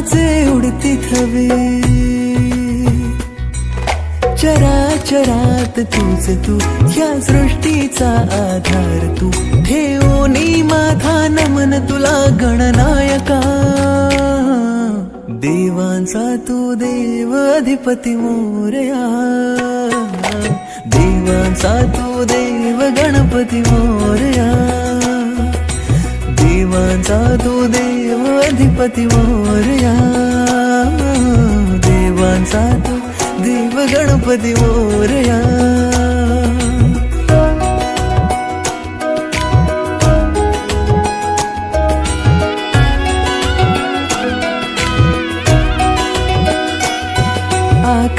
माझे उडती थवे चराचरात तूच तू या सृष्टीचा आधार तू. ठेवणी माझा नमन तुला गणनायका. देवांचा तू देव अधिपती मोरया. देवांचा तू देव गणपती मोरया. देवांचा तू देव अधिपती मोरया देवांचा तू देव गणपती मोरया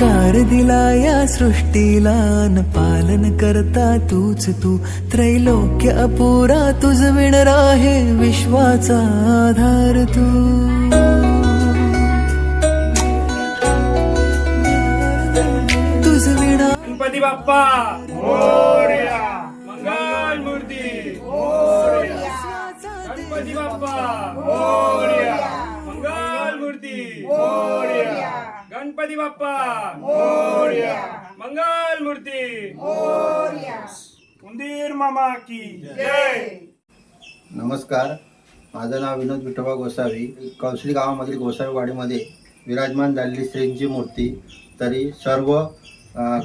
आकार दिला या सृष्टीला न पालन करता तूच तू. त्रैलोक्य अपुरा तुझ विणर आहे विश्वाचा आधार तू. तुझ विणा गणपती बाप्पा! मंगल मूर्ती! गणपती बाप्पा! मंगल मूर्ती! गणपती बाप्पा. मोरया मंगल मूर्ती. उंदीर मामा की जय. नमस्कार. माझं नाव विनोद विठोबा गोसावी. कौसली गावामधील गोसावी वाडीमध्ये विराजमान झालेली श्रींची मूर्ती. तरी सर्व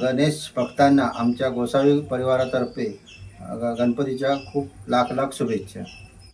गणेश भक्तांना आमच्या गोसावी परिवारातर्फे गणपतीच्या खूप लाख लाख शुभेच्छा.